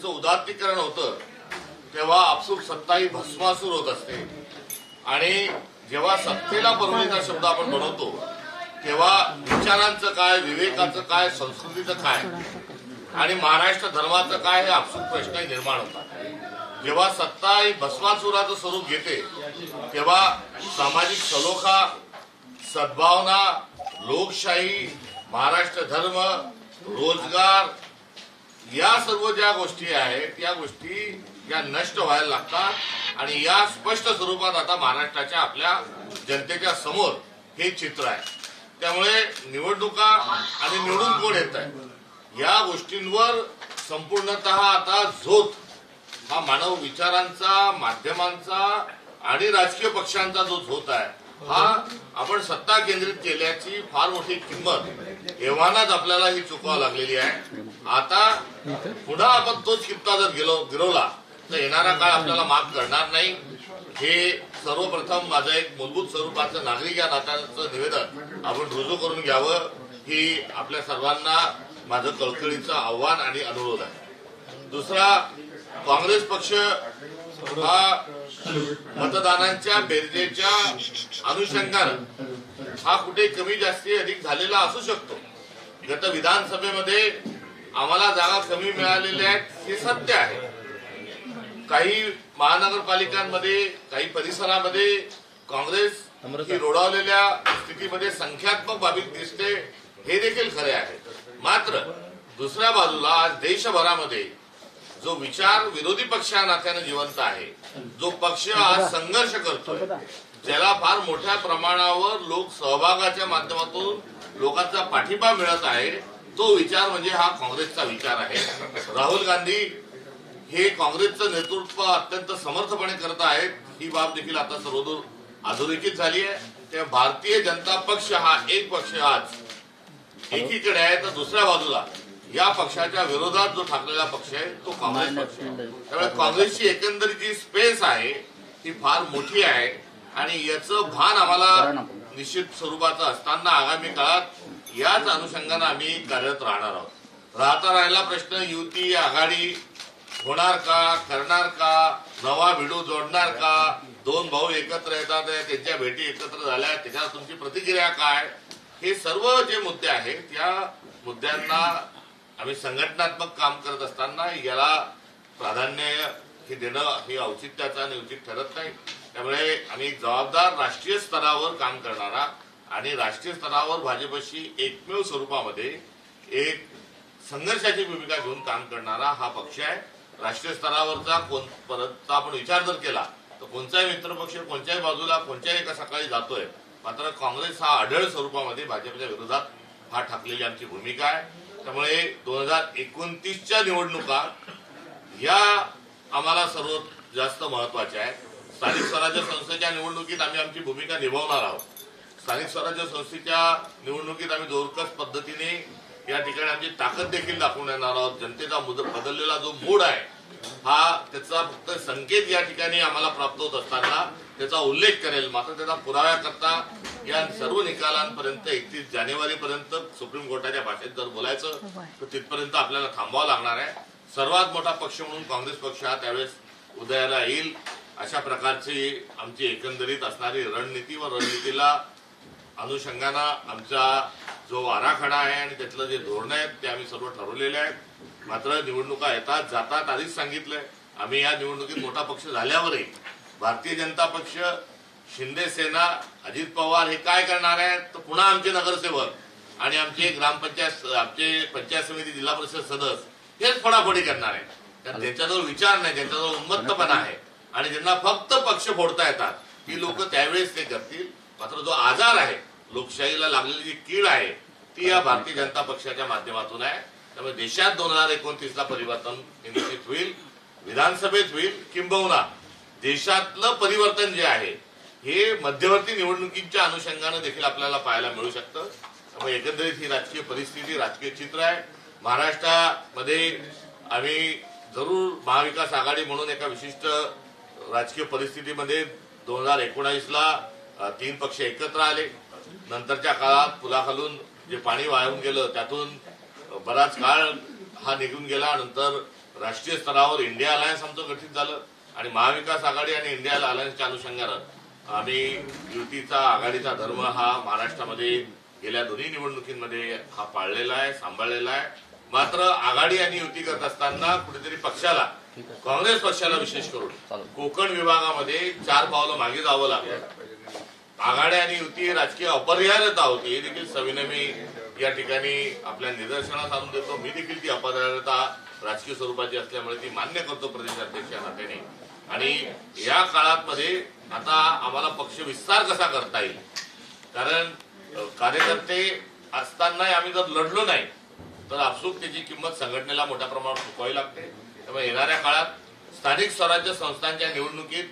त्याचं उदात्तीकरण होतं तेव्हा आपसूक सत्ता ही भस्मासूर होत असते. आणि जेव्हा सत्तेला बनवण्याचा शब्द आपण बनवतो तेव्हा विचारांचं काय विवेकाचं काय संस्कृतीचं काय? आणि महाराष्ट्र धर्माचं काय हे आपसूक प्रश्न निर्माण होतात. जेव्हा सत्ता ही भस्मासुराचं स्वरूप घेते तेव्हा सामाजिक सलोखा सद्भावना लोकशाही महाराष्ट्र धर्म रोजगार या सर्व ज्या गोष्टी आहेत या गोष्टी या नष्ट व्हायला लागतात आणि या स्पष्ट स्वरूपात आता महाराष्ट्राच्या आपल्या जनतेच्या समोर हे चित्र आहे. त्यामुळे निवडणुका आणि निवडून कोण येत आहे? या गोष्टींवर संपूर्णतः आता झोत हा मानव विचारांचा माध्यमांचा आणि राजकीय पक्षांचा जो झोत आहे हा आपण सत्ता केंद्रित केल्याची फार मोठी किंमत एव्हानाच आपल्याला ही चुकवा लागलेली आहे. आता पुन्हा आपण तोच किप्ता जर गेलो गिरवला तर येणारा काळ आपल्याला माफ करणार नाही. हे सर्वप्रथम माझं एक मूलभूत स्वरूपाचं नागरिक या नात्याचं निवेदन आपण रुजू करून घ्यावं ही आपल्या सर्वांना माझं कळकळीचं आव्हान आणि अनुरोध आहे. दुसरा काँग्रेस पक्ष हा मतदानांच्या बेरजेच्या अनुषंगानं हा कुठे कमी जास्ती अधिक झालेला असू शकतो. गत विधानसभेमध्ये आम्हाला जागा कमी मिळालेल्या आहेत हे सत्य आहे. काही महानगरपालिकांमध्ये काही परिसरामध्ये काँग्रेस ही रोडावलेल्या स्थितीमध्ये संख्यात्मक बाबीत दिसते हे देखील खरे आहे. मात्र दुसऱ्या बाजूला आज देशभरामध्ये जो विचार विरोधी पक्ष नात्यानं जिवंत आहे जो पक्ष आज संघर्ष करतोय ज्याला फार मोठ्या प्रमाणावर लोक सहभागाच्या माध्यमातून लोकांचा पाठिंबा मिळत आहे तो विचार म्हणजे हा काँग्रेसचा विचार आहे. राहुल गांधी हे काँग्रेसचं नेतृत्व अत्यंत समर्थपणे करत आहेत ही बाब देखील आता सर्वदूर अधोरेखित झाली आहे. तेव्हा भारतीय जनता पक्ष हा एक पक्ष आज एकीकडे आहे तर दुसऱ्या बाजूला या पक्षाच्या विरोधात जो ठाकलेला पक्ष आहे तो काँग्रेस पक्ष आहे. त्यामुळे काँग्रेसची एकंदरीत जी स्पेस आहे ती फार मोठी आहे. आणि याचं भान आम्हाला निश्चित स्वरूपाचं असताना आगामी काळात याच अनुषंगानं आम्ही कार्यरत राहणार आहोत. राहता राहिला प्रश्न युती आघाडी होणार का करणार का नवा भिडू जोडणार का दोन भाऊ एकत्र येतात त्यांच्या भेटी एकत्र झाल्या त्याच्यावर तुमची प्रतिक्रिया काय? हे सर्व जे मुद्दे आहेत या मुद्द्यांना आम्ही संघटनात्मक काम करत असताना याला प्राधान्य हे देणं हे औचित्याचा आणि उचित ठरत नाही. त्यामुळे आम्ही जबाबदार राष्ट्रीय स्तरावर काम करणारा आणि राष्ट्रीय स्तरावर भाजपशी एकमेव स्वरूपामध्ये एक संघर्षाची भूमिका घेऊन काम करणारा हा पक्ष आहे. राष्ट्रीय स्तरावरचा कोण परतचा आपण विचार जर केला तर कोणताही मित्रपक्ष कोणत्याही बाजूला कोणत्याही एका सकाळी जातोय. मात्र काँग्रेस हा आढळ स्वरूपामध्ये भाजपच्या विरोधात हा ठाकलेली आमची भूमिका आहे. त्यामुळे दोन हजार एकोणतीसच्या निवडणुका या आम्हाला सर्वात जास्त महत्त्वाच्या आहेत. स्थानिक स्वराज्य संस्थेच्या निवडणुकीत आम्ही आमची भूमिका निभावणार आहोत. स्थानिक स्वराज्य संस्थेच्या निवडणुकीत आम्ही जोरकस पद्धतीने या ठिकाणी आमची ताकद देखील दाखवून येणार आहोत. जनतेचा बदललेला जो मूड आहे हा त्याचा फक्त संकेत या ठिकाणी आम्हाला प्राप्त होत असताना त्याचा उल्लेख करेल. मात्र त्याचा पुराव्याकरता या सर्व निकालांपर्यंत एकतीस जानेवारी पर्यंत सुप्रीम कोर्टाच्या भाषेत जर बोलायचं तर तिथपर्यंत आपल्याला थांबावं लागणार आहे. सर्वात मोठा पक्ष म्हणून काँग्रेस पक्ष हा त्यावेळेस उदयाला येईल. अशा प्रकारची आमची एकंदरीत असणारी रणनीती व रणनीतीला अनुषंगानं आमचा जो आराखडा आहे आणि त्यातलं जे धोरण आहेत ते आम्ही सर्व ठरवलेले आहेत. मात्र निवडणुका येतात जातात आधीच सांगितलंय. आम्ही या निवडणुकीत मोठा पक्ष झाल्यावरही भारतीय जनता पक्ष शिंदे सेना अजित पवार हे काय करणार आहेत तर पुन्हा आमचे नगरसेवक आणि आमचे ग्रामपंचायत आमचे पंचायत समिती जिल्हा परिषद सदस्य हेच फडाफडी करणार आहे कारण त्यांच्याजवळ विचार नाही त्यांच्याजवळ उन्मत्तपणा आहे. आणि ज्यांना फक्त पक्ष फोडता येतात ती लोक त्यावेळेस ते करतील. मात्र जो आजार आहे लोकशाहीला लागलेली जी कीड आहे ती या भारतीय जनता पक्षाच्या माध्यमातून आहे. त्यामुळे देशात दोन हजार एकोणतीस ला परिवर्तन निश्चित होईल. विधानसभेत होईल किंबहुना देशातलं परिवर्तन जे आहे हे मध्यवर्ती निवडणुकीच्या अनुषंगानं देखील आपल्याला पाहायला मिळू शकतं. त्यामुळे एकंदरीत ही राजकीय परिस्थिती राजकीय चित्र आहे. महाराष्ट्रामध्ये आम्ही जरूर महाविकास आघाडी म्हणून एका विशिष्ट राजकीय परिस्थितीमध्ये दोन हजार एकोणावीसला तीन पक्ष एकत्र आले. नंतरच्या काळात पुलाखालून जे पाणी वाहून गेलं त्यातून बराच काळ हा निघून गेला नंतर राष्ट्रीय स्तरावर इंडिया अलायन्स आमचं गठीत झालं आणि महाविकास आघाडी आणि इंडिया अलायन्सच्या अनुषंगानं आम्ही युतीचा आघाडीचा धर्म हा महाराष्ट्रामध्ये गेल्या दोन्ही निवडणुकींमध्ये हा पाळलेला आहे सांभाळलेला आहे. मात्र आघाडी आणि युती करत असताना कुठेतरी पक्षाला काँग्रेस पक्षाला विशेष करून कोकण विभागामध्ये चार पावलं मागे जावं लागलं. आघाडी आणि युती राजकीय अपरिहार्यता होती हे देखील सविनय मी या ठिकाणी आपल्या निदर्शनास आणून देतो. मी देखील ती अपात्रता राजकीय स्वरूपाची असल्यामुळे ती मान्य करतो प्रदेशाध्यक्ष या नात्याने. आणि या काळात मध्ये आता आम्हाला पक्ष विस्तार कसा करता येईल? कारण कार्यकर्ते असतानाही आम्ही जर लढलो नाही तर आपसूक त्याची किंमत संघटनेला मोठ्या प्रमाणात चुकवावी लागते. त्यामुळे येणाऱ्या काळात स्थानिक स्वराज्य संस्थांच्या निवडणुकीत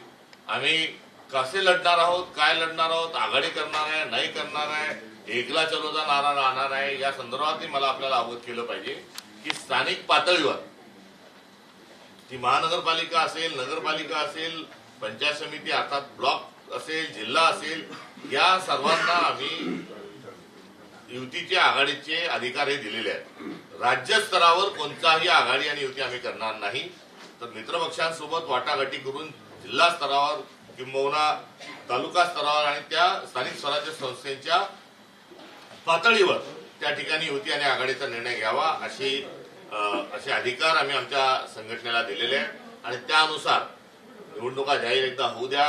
आम्ही कसे लढणार आहोत काय लढणार आहोत आघाडी करणार आहे नाही करणार आहे एकला चलोचा नारा राहणार आहे या संदर्भातही मला आपल्याला अवगत केलं पाहिजे की स्थानिक पातळीवर ती महानगरपालिका असेल नगरपालिका असेल पंचायत समिती अर्थात ब्लॉक असेल जिल्हा असेल या सर्वांना आम्ही युतीचे आघाडीचे अधिकार हे दिलेले आहेत. राज्य स्तरावर कोणताही आघाडी आणि युती आम्ही करणार नाही. तर मित्रपक्षांसोबत वाटाघाटी करून जिल्हा स्तरावर किंबहुना तालुका स्तरावर आणि त्या स्थानिक स्वराज्य संस्थेच्या पातळीवर त्या ठिकाणी युती आणि आघाडीचा निर्णय घ्यावा अशी असे अधिकार आम्ही आमच्या संघटनेला दिलेले आहेत आणि त्यानुसार निवडणुका जाहीर एकदा होऊ द्या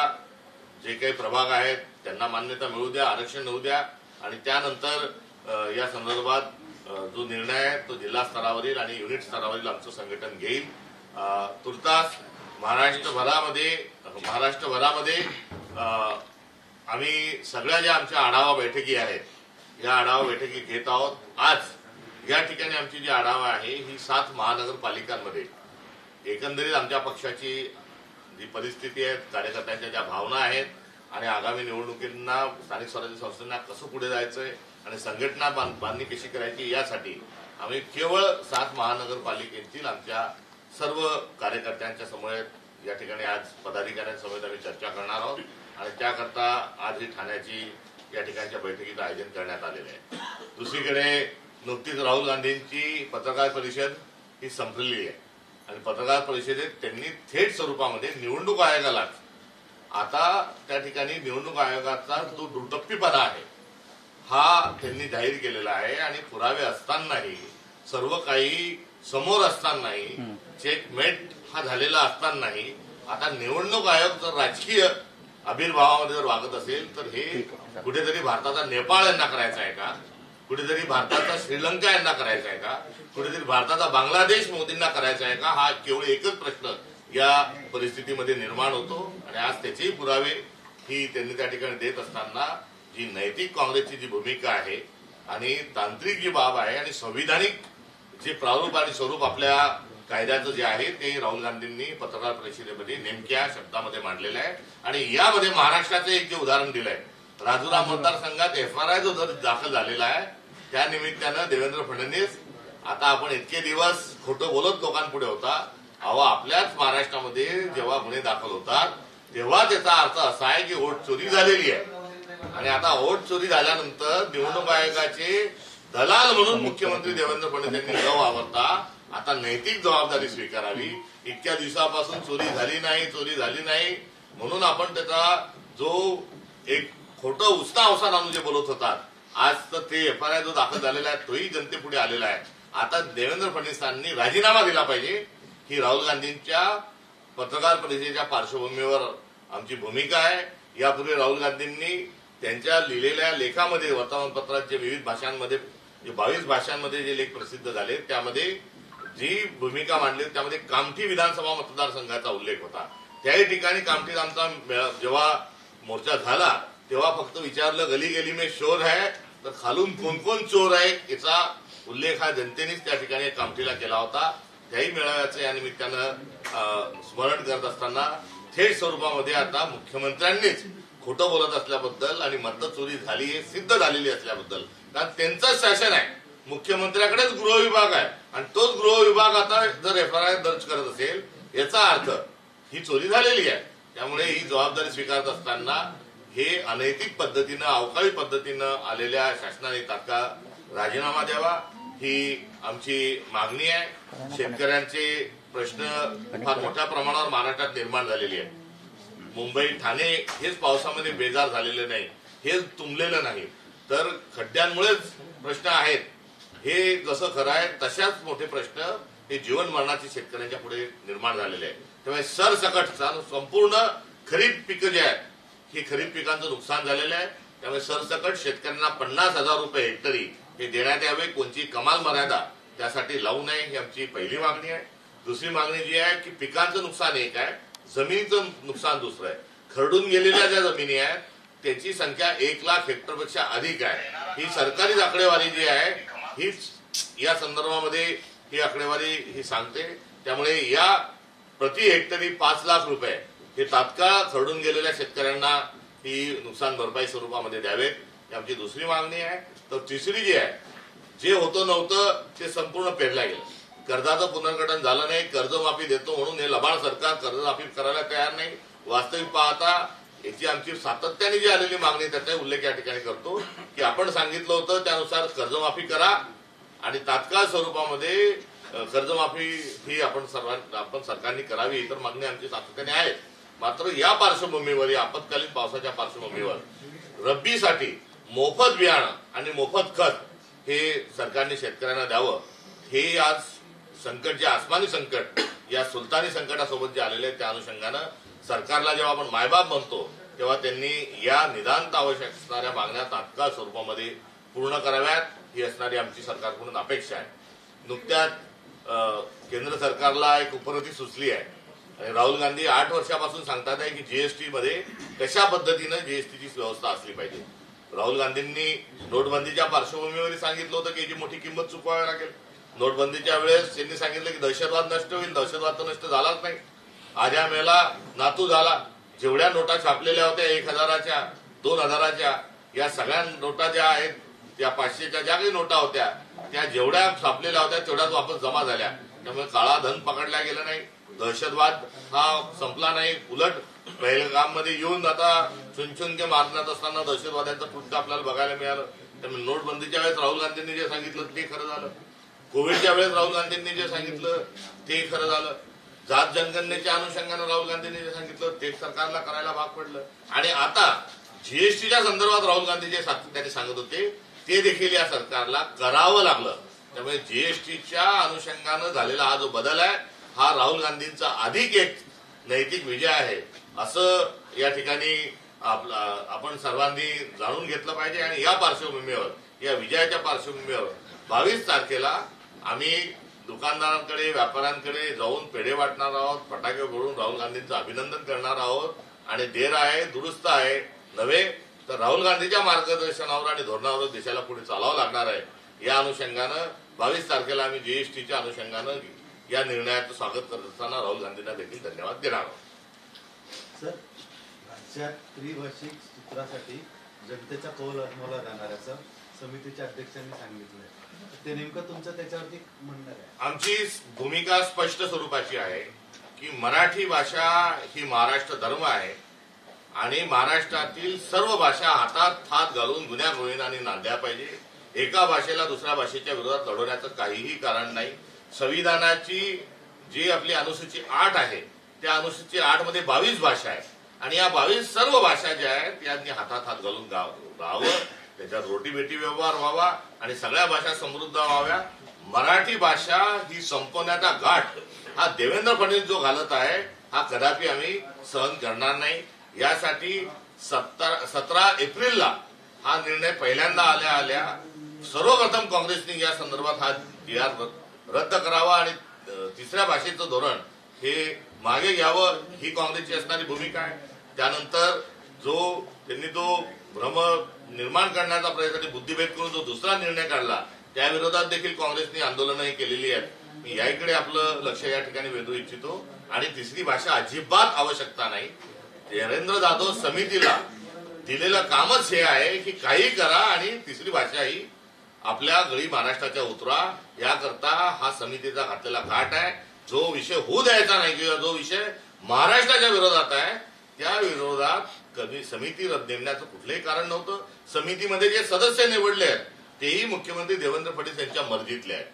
जे काही प्रभाग आहेत त्यांना मान्यता मिळू द्या आरक्षण होऊ द्या. आणि त्यानंतर या संदर्भात जो निर्णय आहे तो जिल्हा स्तरावरील आणि युनिट स्तरावरील आमचं संघटन घेईल. तुर्तास महाराष्ट्रभरामध्ये महाराष्ट्रभरामध्ये आम्ही सगळ्या ज्या आमच्या आढावा बैठकी आहेत या आढावा बैठकी घेत आहोत. आज या ठिकाणी आमची जी आढावा आहे ही सात महानगरपालिकांमध्ये. एकंदरीत आमच्या पक्षाची जी परिस्थिती आहे कार्यकर्त्यांच्या ज्या भावना आहेत आणि आगामी निवडणुकींना स्थानिक स्वराज्य संस्थांना कसं पुढे जायचंय आणि संघटना बांध- बांधणी कशी करायची यासाठी आम्ही केवळ सात महानगरपालिकेतील आमच्या सर्व कार्यकर्त्यांच्या समवेत या ठिकाणी आज पदाधिकाऱ्यांसमवेत आम्ही चर्चा करणार आहोत. आणि त्याकरता आज ही ठाण्याची या ठिकाणच्या बैठकीचं आयोजन करण्यात आलेलं आहे. दुसरीकडे नुकतीच राहुल गांधींची पत्रकार परिषद ही संपलेली आहे. आणि पत्रकार परिषदेत त्यांनी थेट स्वरूपामध्ये निवडणूक आयोगालाच आता त्या ठिकाणी निवडणूक आयोगाचा जो दुटप्पीपणा आहे हा त्यांनी जाहीर केलेला आहे. आणि पुरावे असतानाही सर्व काही समोर असतानाही चेकमेट हा झालेला असतानाही आता निवडणूक आयोग जर राजकीय आविर्भावामध्ये जर वागत असेल तर हे कुठेतरी भारताचा नेपाळ यांना करायचा आहे का? कुठेतरी भारताचा श्रीलंका यांना करायचा आहे का? कुठेतरी भारताचा बांगलादेश मोदींना करायचा आहे का? हा केवळ एकच प्रश्न या परिस्थितीमध्ये निर्माण होतो. आणि आज त्याचेही पुरावे ही त्यांनी त्या ठिकाणी देत असताना जी नैतिक काँग्रेसची जी भूमिका आहे आणि तांत्रिक जी बाब आहे आणि संविधानिक जे प्रारूप आणि स्वरूप आपल्या कायद्याचं जे आहे ते राहुल गांधींनी पत्रकार परिषदेमध्ये नेमक्या शब्दामध्ये मांडलेलं आहे. आणि यामध्ये महाराष्ट्राचं एक जे उदाहरण दिलंय राजुरा मतदारसंघात एफ आर आय जो दर दाखल झालेला आहे त्या निमित्तानं देवेंद्र फडणवीस आता आपण इतके दिवस खोटं बोलत लोकांपुढे होता अहो आपल्याच महाराष्ट्रामध्ये जेव्हा गुन्हे दाखल होतात तेव्हा त्याचा अर्थ असा आहे की वोट चोरी झालेली आहे. आणि आता वोट चोरी झाल्यानंतर निवडणूक आयोगाचे दलाल म्हणून मुख्यमंत्री देवेंद्र फडणवीस यांनी न वावरता आता नैतिक जबाबदारी स्वीकारावी. इतक्या दिवसापासून चोरी झाली नाही चोरी झाली नाही. म्हणून आपण त्याचा जो एक खोटं उस्ता अवसान आणून जे बोलत होतात आज तर ते एफ आय जो दाखल झालेला आहे तोही जनतेपुढे आलेला आहे. आता देवेंद्र फडणवीसांनी राजीनामा दिला पाहिजे ही राहुल गांधींच्या पत्रकार परिषदेच्या पार्श्वभूमीवर आमची भूमिका आहे. यापूर्वी राहुल गांधींनी त्यांच्या लिहिलेल्या लेखामध्ये वर्तमानपत्रात जे विविध भाषांमध्ये बावीस भाषांमध्ये जे लेख प्रसिद्ध झाले त्यामध्ये जी भूमिका मांडली त्यामध्ये कामठी विधानसभा मतदारसंघाचा उल्लेख होता. त्याही ठिकाणी कामठीत आमचा जेव्हा मोर्चा झाला तेव्हा फक्त विचारलं गली गली में शोर आहे तर खालून कोण कोण चोर आहे याचा उल्लेख हा जनतेनेच त्या ठिकाणी कामठीला केला होता. त्याही मेळाव्याचं या निमित्तानं स्मरण करत असताना थेट स्वरूपामध्ये आता मुख्यमंत्र्यांनीच खोटं बोलत असल्याबद्दल आणि मतचोरी झाली हे सिद्ध झालेली असल्याबद्दल त्यांचंच शासन आहे. मुख्यमंत्र्याकडेच गृह विभाग आहे. आणि तोच गृह विभाग आता जर एफ आय दर्ज करत असेल याचा अर्थ ही चोरी झालेली आहे. त्यामुळे ही जबाबदारी स्वीकारत असताना हे अनैतिक पद्धतीनं अवकाळी पद्धतीनं आलेल्या शासनाने तात्काळ राजीनामा द्यावा. ही आमची मागणी आहे. शेतकऱ्यांचे प्रश्न फार मोठ्या प्रमाणावर महाराष्ट्रात निर्माण झालेली आहे मुंबई ठाणे हेच पावसामध्ये बेजार झालेले नाही. हेच तुंबलेलं नाही. तर खड्ड्यांमुळेच प्रश्न आहेत. हे जसं खरं आहे तशाच मोठे प्रश्न हे जीवन मरणाचे शेतकऱ्यांच्या पुढे निर्माण झालेले आहे त्यामुळे सरसकट संपूर्ण खरीप पिकं जे आहेत ही खरीप पिकांचं नुकसान झालेलं आहे. त्यामुळे सरसकट शेतकऱ्यांना पन्नास हजार रुपये हेक्टरी हे देण्यात यावे कोणची कमाल मर्यादा त्यासाठी लावू नये ही आमची पहिली मागणी आहे. दुसरी मागणी जी आहे की पिकांचं नुकसान एक आहे जमिनीचं नुकसान दुसरं आहे. खरडून गेलेल्या ज्या जमिनी आहेत त्याची संख्या एक लाख हेक्टरपेक्षा अधिक आहे. ही सरकारी आकडेवारी जी आहे हीच या संदर्भामध्ये ही आकडेवारी ही सांगते. त्यामुळे या प्रति हेक्टरी पाच लाख रुपये हे तात्काळ खरडून गेलेल्या शेतकऱ्यांना ही नुकसान भरपाई स्वरूपामध्ये द्यावेत. ही आमची दुसरी मागणी आहे. तर तिसरी जी आहे जे होतं नव्हतं ते संपूर्ण पेरल्या गेलं. कर्जाचं पुनर्गठन झालं नाही कर्जमाफी देतो म्हणून हे लबाड सरकार कर्जमाफी करायला तयार नाही. वास्तविक पाहता याची आमची सातत्याने जी आलेली मागणी त्याचा उल्लेख या ठिकाणी करतो की आपण सांगितलं होतं त्यानुसार कर्जमाफी करा आणि तात्काळ स्वरूपामध्ये कर्जमाफी ही आपण सर्वां आपण सरकारने करावी इतर मागणी आमची सातत्याने आहेत मात्र या पार्श्वभूमीवर या आपत्कालीन पावसाच्या पार्श्वभूमीवर रब्बीसाठी मोफत बियाणं आणि मोफत खत हे सरकारने शेतकऱ्यांना द्यावं. हे आज संकट जे आसमानी संकट या सुलतानी संकटासोबत जे आलेले आहे त्या अनुषंगानं सरकारला जेव्हा आपण मायबाप म्हणतो तेव्हा त्यांनी या निदांत आवश्यक असणाऱ्या मागण्या तात्काळ स्वरूपामध्ये पूर्ण कराव्यात. ही असणारी आमची सरकारकडून अपेक्षा आहे. नुकत्याच केंद्र सरकारला एक उपरती सुचली आहे. आणि राहुल गांधी आठ वर्षापासून सांगतात आहे की जीएसटी मध्ये कशा पद्धतीनं जीएसटीची व्यवस्था असली पाहिजे. राहुल गांधींनी नोटबंदीच्या पार्श्वभूमीवर सांगितलं होतं की याची मोठी किंमत चुकवावी लागेल. नोटबंदीच्या वेळेस त्यांनी सांगितलं की दहशतवाद नष्ट होईल. दहशतवाद तर नष्ट झालाच नाही. आजा मेला नातू झाला. जेवढ्या नोटा छापलेल्या होत्या एक हजाराच्या दोन हजाराच्या या सगळ्या नोटा ज्या आहेत त्या पाचशेच्या ज्या काही नोटा होत्या त्या जेवढ्या छापलेल्या होत्या तेवढ्याच वापस जमा झाल्या. त्यामुळे काळा धन पकडला गेला नाही. दहशतवाद हा संपला नाही. उलट पहिलगाममध्ये येऊन आता चुनचुनके मारण्यात असताना दहशतवाद्यांचं कृत्य आपल्याला बघायला मिळालं. त्यामुळे नोटबंदीच्या वेळेस राहुल गांधींनी जे सांगितलं ते खरं झालं. कोविडच्या वेळेस राहुल गांधींनी जे सांगितलं ते खरं झालं. जात जनगणनेच्या अनुषंगानं राहुल गांधींनी जे सांगितलं ते सरकारला करायला भाग पडलं. आणि आता जीएसटीच्या संदर्भात राहुल गांधी जे सातत्याने सांगत होते ते देखील या सरकारला करावं लागलं. त्यामुळे जीएसटीच्या अनुषंगानं झालेला हा जो बदल आहे हा राहुल गांधींचा अधिक एक नैतिक विजय आहे. असं या ठिकाणी आपण सर्वांनी जाणून घेतलं पाहिजे. आणि या पार्श्वभूमीवर या विजयाच्या पार्श्वभूमीवर बावीस तारखेला आम्ही दुकानदारांकडे व्यापाऱ्यांकडे जाऊन पेढे वाटणार आहोत फटाके फोडून राहुल गांधींचं अभिनंदन करणार आहोत आणि देर आहे दुरुस्त आहे नव्हे तर राहुल गांधीच्या मार्गदर्शनावर आणि धोरणावर देशाला पुढे चालावं लागणार आहे. या अनुषंगानं बावीस तारखेला आम्ही जीएसटीच्या अनुषंगानं या निर्णयाचं स्वागत करत असताना राहुल गांधींना देखील धन्यवाद देणार आहोत. सर राज्यात त्रिभाषिक सूत्रासाठी जनतेचा कौल आत्माला जाणार सर समितीच्या अध्यक्षांनी आहे ते नेमकं तुमचं त्याच्यावरती म्हणणं आहे आमची भूमिका स्पष्ट स्वरूपाची आहे की मराठी भाषा ही महाराष्ट्र धर्म आहे आणि महाराष्ट्रातील सर्व भाषा हातात हात घालून गुन्ह्या गोविंदाने नांदल्या पाहिजे. एका भाषेला दुसऱ्या भाषेच्या विरोधात लढवण्याचं काहीही कारण नाही. संविधानाची जी आपली अनुसूची आठ आहे त्या अनुसूची आठमध्ये बावीस भाषा आहे. आणि या बावीस सर्व भाषा ज्या आहेत यांनी हातात हात घालून गाव राहावं त्याच्यात रोटीबेटी व्यवहार व्हावा आणि सगळ्या भाषा समृद्ध व्हाव्या. मराठी भाषा ही संपवण्याचा गाठ हा देवेंद्र फडणवीस जो घालत आहे हा कदापि आम्ही सहन करणार नाही. यासाठी सत्तर सतरा एप्रिलला हा निर्णय पहिल्यांदा आल्या आल्या सर्वप्रथम काँग्रेसने या संदर्भात हा जी आर रद्द करावा आणि तिसऱ्या भाषेचं धोरण हे मागे घ्यावं. ही काँग्रेसची असणारी भूमिका आहे. त्यानंतर जो त्यांनी तो भ्रम निर्माण करण्याचा प्रयत्न बुद्धिभेद करून जो दुसरा निर्णय काढला त्या विरोधात देखील काँग्रेसने आंदोलनही केलेली आहेत. मी याकडे आपलं लक्ष या ठिकाणी वेधू इच्छितो. आणि तिसरी भाषा अजिबात आवश्यकता नाही. नरेंद्र जाधव समितीला दिलेलं कामच हे आहे की काही करा आणि तिसरी भाषा ही आपल्या गळी महाराष्ट्राच्या उतरा. याकरता हा समितीचा घातलेला घाट आहे. जो विषय होऊ द्यायचा नाही किंवा जो विषय महाराष्ट्राच्या विरोधात आहे त्या विरोधात कमी समिती नेमण्याचं कुठलंही कारण नव्हतं. समितीमध्ये जे सदस्य निवडले आहेत तेही मुख्यमंत्री देवेंद्र फडणवीस यांच्या मर्जीतले आहेत.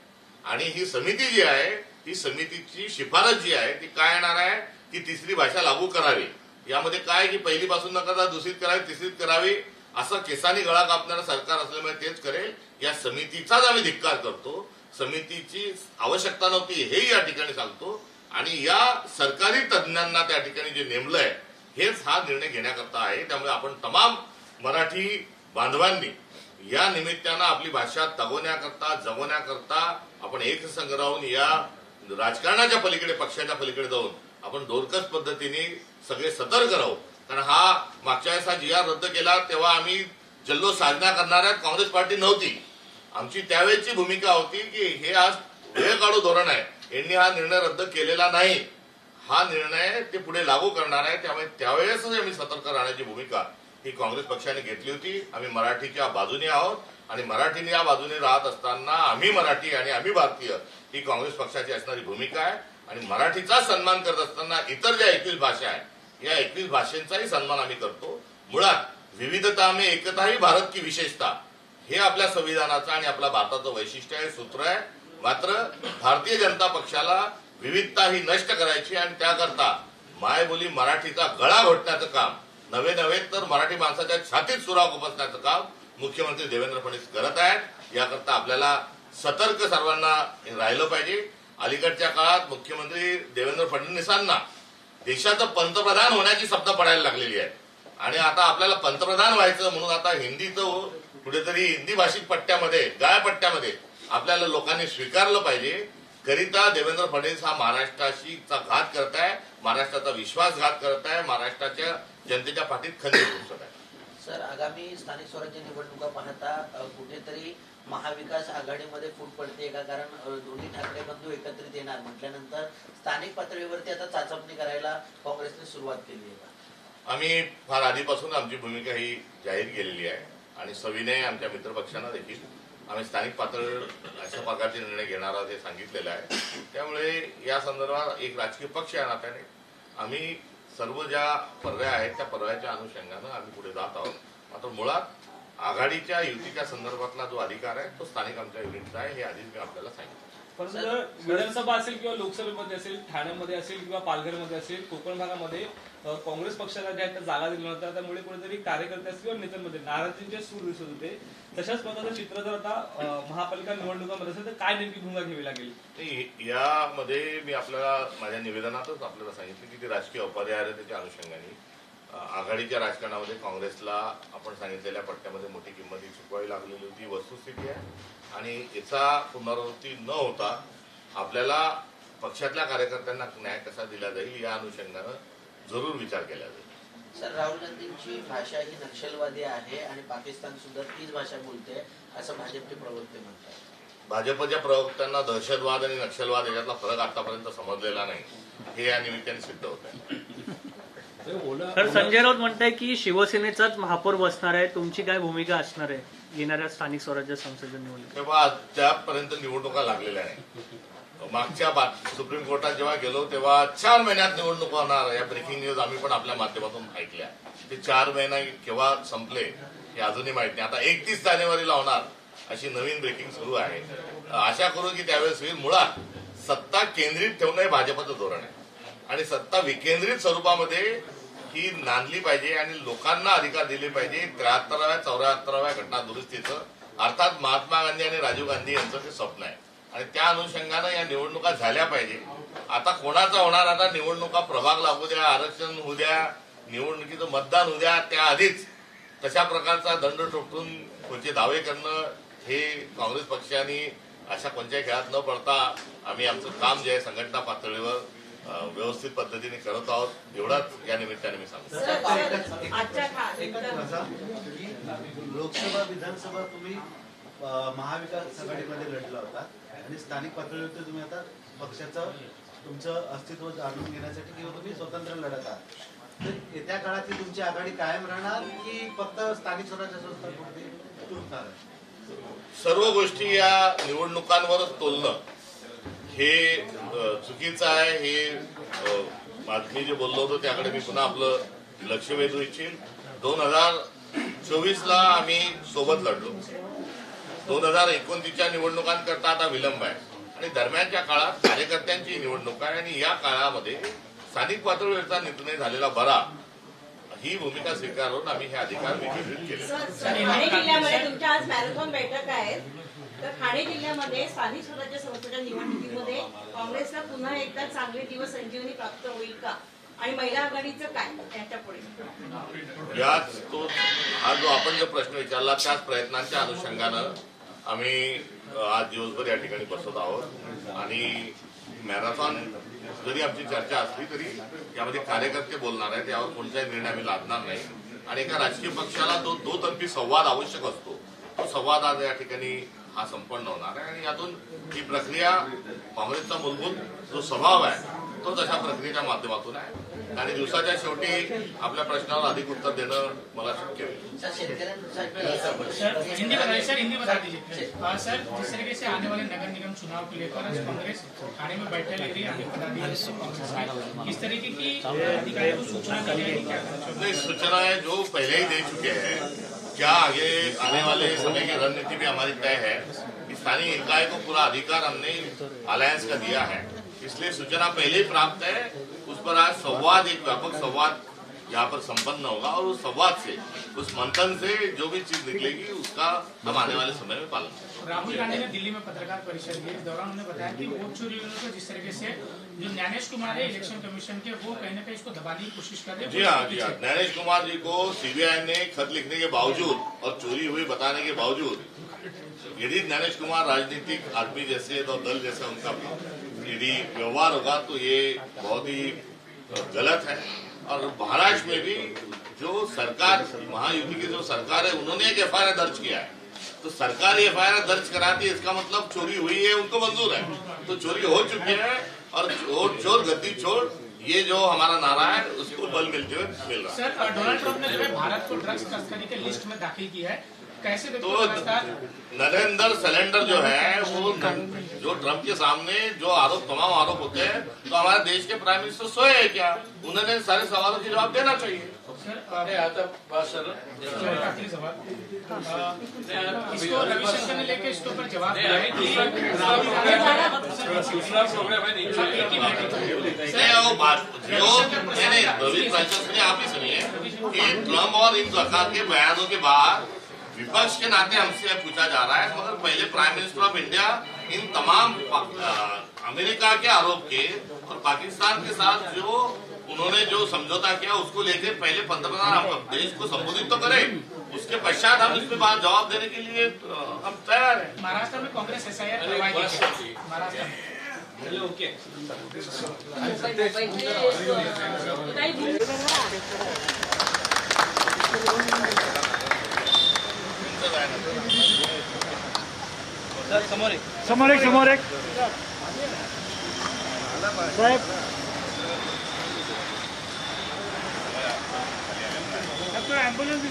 आणि ही समिती जी आहे ती समितीची शिफारस जी आहे ती काय येणार आहे? की तिसरी भाषा लागू करावी. यामध्ये काय की पहिलीपासून न करता दुसरीत करावी तिसरीत करावी असं केसानी गळा कापणारं सरकार असल्यामुळे तेच करेल. या समितीचाच आम्ही धिक्कार करतो. समितीची आवश्यकता नव्हती हेही या ठिकाणी सांगतो. आणि या सरकारी तज्ज्ञांना त्या ठिकाणी जे नेमलंय हेच हा निर्णय घेण्याकरता आहे. त्यामुळे आपण तमाम मराठी बांधवांनी या निमित्तानं आपली भाषा तगवण्याकरता जगवण्याकरता आपण एकसंघ राहून या राजकारणाच्या पलीकडे पक्षाच्या पलीकडे जाऊन आपण दोरकस पद्धतीने सगळे सतर्क राहू. कारण हा मागच्या वेळेस हा जी आर रद्द केला तेव्हा आम्ही जल्लोष साधना करणाऱ्या काँग्रेस पार्टी नव्हती. आमची त्यावेळेची भूमिका होती की हे आज वेळ काढू धोरण आहे. यांनी हा निर्णय रद्द केलेला नाही. हा निर्णय ते पुढे लागू करणार आहे त्यामुळे त्यावेळेसच आम्ही सतर्क राहण्याची भूमिका ही काँग्रेस पक्षाने घेतली होती. आम्ही मराठीच्या बाजूने आहोत आणि मराठीने या बाजूने राहत असताना आम्ही मराठी आणि आम्ही भारतीय ही काँग्रेस पक्षाची असणारी भूमिका आहे. आणि मराठीचा सन्मान करत असताना इतर ज्या एकवीस भाषा आहेत या एकवीस भाषांचाही सन्मान आम्ही करतो. मुळात विविधता में एकता ही भारत की विशेषता हे आपल्या संविधानाचं आणि आपल्या भारताचं वैशिष्ट्य आहे सूत्र आहे. मात्र भारतीय जनता पक्षाला विविधता ही नष्ट करायची आणि त्याकरता मायबोली मराठीचा गळा घोटण्याचं काम. नवे नवे तर मराठी माणसाच्या छातीत सुराग उपसण्याचं काम मुख्यमंत्री देवेंद्र फडणवीस करत आहेत. याकरता आपल्याला सतर्क सर्वांना राहिलं पाहिजे. अलीकडच्या काळात मुख्यमंत्री देवेंद्र फडणवीसांना देशाचं पंतप्रधान होण्याची शब्द पडायला लागलेली आहे. आणि आता आपल्याला पंतप्रधान व्हायचं म्हणून आता हिंदीचं कुठेतरी हिंदी भाषिक पट्ट्यामध्ये गाय पट्ट्यामध्ये आपल्याला लोकांनी स्वीकारलं पाहिजे. करिता देवेंद्र फडणवीस हा महाराष्ट्राशी घात करताय महाराष्ट्राचा विश्वासघात करताय महाराष्ट्राच्या जनतेच्या पाठीत आहे. सर आगामी स्थानिक स्वराज्य निवडणुका पाहता कुठेतरी महाविकास आघाडीमध्ये फूट पडते का? कारण दोन्ही ठाकरे बंधू एकत्रित येणार. म्हटल्यानंतर स्थानिक पातळीवरती आता चाचपणी करायला काँग्रेसने सुरुवात केली आहे आम्ही फार आधीपासून आमची भूमिका ही जाहीर केलेली आहे. आणि सविनय आमच्या मित्रपक्षांना देखील आम्ही स्थानिक पातळीवर अशा प्रकारचे निर्णय घेणार आहोत हे सांगितलेलं आहे. त्यामुळे या संदर्भात एक राजकीय पक्ष या नात्याने आम्ही सर्व ज्या पर्याय आहेत त्या पर्यायाच्या अनुषंगानं आम्ही पुढे जात आहोत. मात्र मुळात आघाडीच्या युतीच्या संदर्भातला जो अधिकार आहे तो स्थानिक आमच्या युनिटचा आहे हे आधीच मी आपल्याला सांगितलं. परंतु जर विधानसभा असेल किंवा लोकसभेमध्ये असेल ठाण्यामध्ये असेल किंवा पालघरमध्ये असेल कोकण भागामध्ये काँग्रेस पक्षाला ज्या जागा दिल्या नव्हत्या त्यामुळे कुठेतरी कार्यकर्ते असतील किंवा नेत्यांमध्ये नाराजींचे सूर दिसत होते. तशाच प्रकारचं चित्र जर आता महापालिका निवडणुकामध्ये असेल तर काय नेमकी भूमिका घ्यावी लागेल? यामध्ये मी आपल्याला माझ्या निवेदनातच आपल्याला सांगितलं की ती राजकीय अपरिहार्यतेच्या अनुषंगाने आघाडीच्या राजकारणामध्ये काँग्रेसला आपण सांगितलेल्या पट्ट्यामध्ये मोठी किंमत ही चुकवावी लागलेली होती वस्तुस्थिती आहे. आणि याचा पुनरावृत्ती न होता आपल्याला पक्षातल्या कार्यकर्त्यांना न्याय कसा दिला जाईल या अनुषंगानं जरूर विचार केला जाईल. सर राहुल गांधींची भाषा ही नक्षलवादी आहे आणि पाकिस्तान सुद्धा तीच भाषा बोलते असं भाजपचे प्रवक्ते म्हणतात. भाजपच्या प्रवक्त्यांना दहशतवाद आणि नक्षलवाद याच्यातला फरक आतापर्यंत समजलेला नाही. हे या निमित्ताने सिद्ध होत आहे. तर संजय राऊत म्हणताय की शिवसेनेचाच महापौर बसणार आहे तुमची काय भूमिका असणार आहे? येणाऱ्या स्थानिक स्वराज्य संसदीय निवडणुकीत. तेव्हा अद्यापपर्यंत निवडणुका लागलेल्या नाही मागच्या बात सुप्रीम कोर्टात जेव्हा गेलो तेव्हा चार महिन्यात निवडणूक होणार. या ब्रेकिंग न्यूज आम्ही पण आपल्या माध्यमातून ऐकल्या. ते चार महिने केव्हा संपले हे अजूनही माहीत नाही. आता एकतीस जानेवारीला होणार अशी नवीन ब्रेकिंग सुरू आहे. आशा करू की त्यावेळेस होईल. मुळात सत्ता केंद्रित ठेवणं हे भाजपचं धोरण आहे. आणि सत्ता विकेंद्रित स्वरूपामध्ये ही नांदली पाहिजे आणि लोकांना अधिकार दिले पाहिजे. त्र्याहत्तराव्या चौऱ्याहत्तराव्या घटना दुरुस्तीचं. अर्थात महात्मा गांधी आणि राजीव गांधी यांचं ते स्वप्न आहे. आणि त्या अनुषंगानं या निवडणुका झाल्या पाहिजे. आता कोणाचा होणार? आता निवडणुका प्रभाग लागू द्या आरक्षण होऊ द्या निवडणुकीचं मतदान होऊ द्या त्याआधीच तशा प्रकारचा दंड ठोकून कोणते दावे करणं हे काँग्रेस पक्षाने अशा कोणत्याही खेळात न पडता आम्ही आमचं काम जे आहे संघटना पातळीवर व्यवस्थित पद्धतीने करत आहोत. एवढाच या निमित्ताने मी सांगतो. लोकसभा विधानसभा तुम्ही महाविकास आघाडीमध्ये लढला होता. आणि स्थानिक पातळीवरती तुम्ही आता पक्षाचं तुमचं अस्तित्व जाणून घेण्यासाठी किंवा तुम्ही स्वतंत्र लढत आहात. तर येत्या काळात तुमची आघाडी कायम राहणार की फक्त स्थानिक स्वराज्य संस्थांमध्ये तुटणार? सर्व गोष्टी या निवडणुकांवरच तोलणं हे चुकीचं आहे. हे अ, मी जे बोललो होतो त्याकडे मी पुन्हा आपलं लक्ष वेधू इच्छिन. दोन हजार चोवीसला आम्ही सोबत लढलो. दोन हजार एकोणतीसच्या निवडणुकांकरता आता विलंब आहे. आणि दरम्यानच्या काळात कार्यकर्त्यांची निवडणूक आहे आणि या काळामध्ये स्थानिक पातळीवरचा निर्णय झालेला बरा. ही भूमिका स्वीकारून आम्ही हे अधिकार विकसित केले. ठाणे जिल्ह्यामध्ये तुमच्या आज मॅरेथॉन बैठक आहेत तर ठाणे जिल्ह्यामध्ये स्थानिक स्वराज्य संस्थेच्या निवडणुकीमध्ये काँग्रेसला पुन्हा एकदा चांगले दिवस संजीवनी प्राप्त होईल का? आणि महिला आघाडीचं काय त्याच्या पुढे? याच तो हा जो आपण जो प्रश्न विचारला त्याच प्रयत्नांच्या अनुषंगानं आम्ही आज दिवसभर या ठिकाणी बसत आहोत. आणि मॅरेथॉन जरी आमची चर्चा असली तरी यामध्ये कार्यकर्ते बोलणार आहेत यावर कोणताही निर्णय आम्ही लादणार नाही. आणि एका राजकीय पक्षाला तो दोतर्फी संवाद आवश्यक असतो. तो संवाद आज या ठिकाणी हा संपन्न होणार आहे. आणि यातून ही प्रक्रिया काँग्रेसचा मूलभूत जो स्वभाव आहे तो तशा प्रक्रियेच्या माध्यमातून आहे. आणि दिवसाच्या शेवटी आपल्या प्रश्नावर अधिक उत्तर देणं मला शक्य होईल सर सर हिंदी बता सर हिंदी बता दीजिए सर जिस तरीके से आने वाले नगर निगम चुनाव को लेकर आज कांग्रेस थाने में बैठक ले रही है तरीके की अधिकारियों को सूचना सूचनाएँ जो पहले ही दे चुके हैं क्या आगे आने वाले समय की रणनीति भी हमारी तय है। स्थानीय निकाय को पूरा अधिकार हमने अलायंस का दिया है। इसलिए सूचना पहले ही प्राप्त है पर आज संवाद एक व्यापक संवाद यहाँ पर संपन्न होगा और उस संवाद से उस मंथन से जो भी चीज़ निकलेगी उसका हम आने वाले समय में पालन करेंगे। राहुल गांधी ने दिल्ली में पत्रकार परिषद की इस दौरान उन्होंने बताया कि वोट चोरी को जिस तरीके से जो ज्ञानेश कुमार है इलेक्शन कमीशन के वो कहीं ना कहीं इसको दबाने की कोशिश कर रहे हैं। जी हाँ जी हाँ। नैनेश कुमार जी को सीबीआई ने खत लिखने के बावजूद और चोरी हुई बताने के बावजूद यदि नैनेश कुमार राजनीतिक आदमी जैसे तो दल जैसा उनका यदि व्यवहार होगा तो ये बहुत ही गलत है। और महाराष्ट्र में भी जो सरकार, महायुति की जो सरकार है, उन्होंने एक एफ़ दर्ज किया है। तो सरकार एफ़ आई दर्ज कराती है, इसका मतलब चोरी हुई है, उनको मंजूर है। तो चोरी हो चुकी है, और चोर चोर, गद्दी चोर, ये जो हमारा नारा है, उसको बल मिलते हुए मिल रहा है। सर, डोनाल्ड ट्रंप ने जो है भारत को ड्रग्स तस्करी के लिस्ट में दाखिल किया है। कैसे तो नरेंद्र सिलेंडर जो है वो जो ट्रंप के सामने जो आरोप तमाम आरोप होते हैं तो हमारे देश के प्राइम मिनिस्टर सोए हैं क्या? उन्होंने सारे सवालों के जवाब देना चाहिए। इसको रविशंकर ने लेके इसके ऊपर जवाब आप ही सुनिए कि ट्रंप और इन सरकार के बयानों के बाद विपक्ष के नाते हमसे पूछा जा रहा है मगर पहले प्राइम मिनिस्टर ऑफ़ इंडिया इन तमाम अमेरिका के आरोप के और पाकिस्तान के साथ जो उन्होंने जो समझौता किया उसको लेकर पहले पंतप्रधान देश को संबोधित तो करें उसके पश्चात हम इसमें बात जवाब देने के लिए अ, हम तैयार हैं। महाराष्ट्र में Congress S I R Maharashtra okay. समोर एक समोर एक. साहेब. ॲम्ब्युलन्स